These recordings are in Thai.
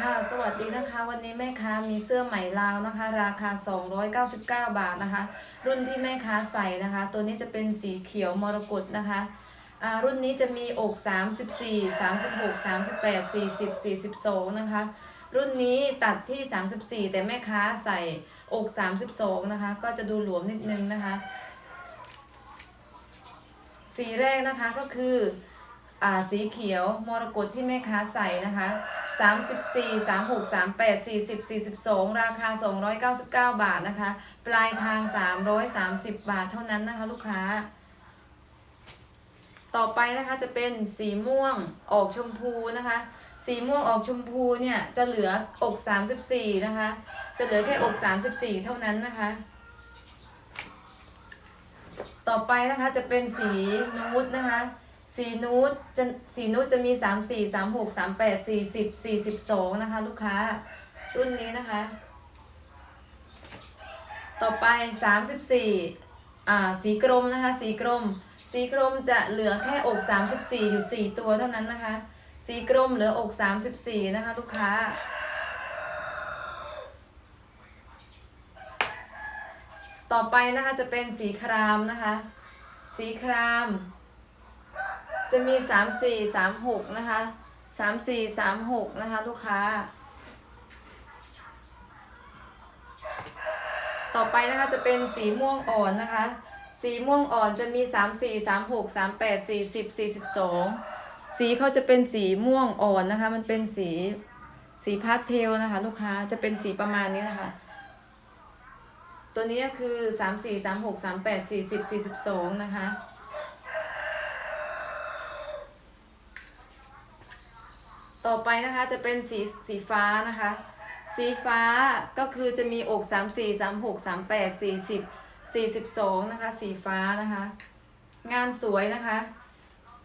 ค่ะสวัสดีนะคะวันนี้แม่ค้ามีเสื้อไหมลาวนะคะ ราคา 299 บาทนะคะ รุ่นที่แม่ค้าใส่นะคะ ตัวนี้จะเป็นสีเขียวมรกตนะคะอ่ารุ่นนี้จะมีอก 34 36 38 40 42 นะคะ รุ่นนี้ตัดที่ 34 แต่แม่ค้าใส่อก 32 นะคะ ก็จะดูหลวมนิดนึงนะคะ สีแรกนะคะก็คือ สีเขียวมรกตที่แม่ค้าใส่นะคะ 34 36 38 40 42 ราคา 299 บาทนะคะ ปลายทาง 330 บาทเท่านั้นนะคะลูกค้า ต่อไปนะคะจะเป็นสีม่วงออกชมพูนะคะ สีม่วงออกชมพูเนี่ยจะเหลืออก 34 นะคะ จะเหลือแค่อก 34 เท่านั้นนะคะต่อไปนะคะจะเป็นสีนูดนะคะ สีนูดจะสีนูดจะมี 3 4 3 6 3 8 40 42 นะคะ ลูกค้า รุ่นนี้นะคะ ต่อไป 34อ่าสีกรมนะคะ สีกรม สีกรมจะเหลือแค่อก 34 อยู่ 4 ตัวเท่านั้นนะคะ สีกรมเหลืออก 34 นะคะ ลูกค้าต่อไปนะคะจะเป็นสีครามนะคะ สีคราม จะมี3 4 3 6นะคะ3 4 3 6นะคะลูกค้า ต่อไปนะคะจะเป็นสีม่วงอ่อนนะคะ สีม่วงอ่อนจะมี3 4 3 6 3 8 40 42สีเขาจะเป็นสีม่วงอ่อนนะคะ มันเป็นสีสีพาสเทลนะคะ ลูกค้าจะเป็นสีประมาณนี้นะคะ ตัวนี้ก็คือ3 4 3 6 3 8 40 42นะคะ ต่อไปนะคะจะเป็นสีสีฟ้านะคะ สีฟ้าก็คือจะมีอก3 4 3 6 3 8 40 42นะคะ สีฟ้านะคะ งานสวยนะคะ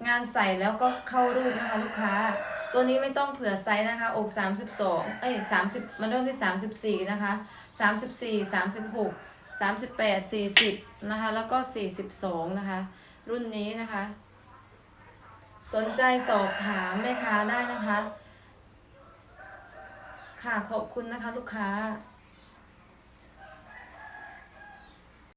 งานใส่แล้วก็เข้ารูปนะคะลูกค้า ตัวนี้ไม่ต้องเผื่อไซส์นะคะ อก32เอ้ย30มันเริ่มที่34นะคะ34 36 38 40นะคะ แล้วก็42นะคะ รุ่นนี้นะคะ สนใจสอบถามแม่ค้าได้นะคะ ค่ะขอบคุณนะคะลูกค้า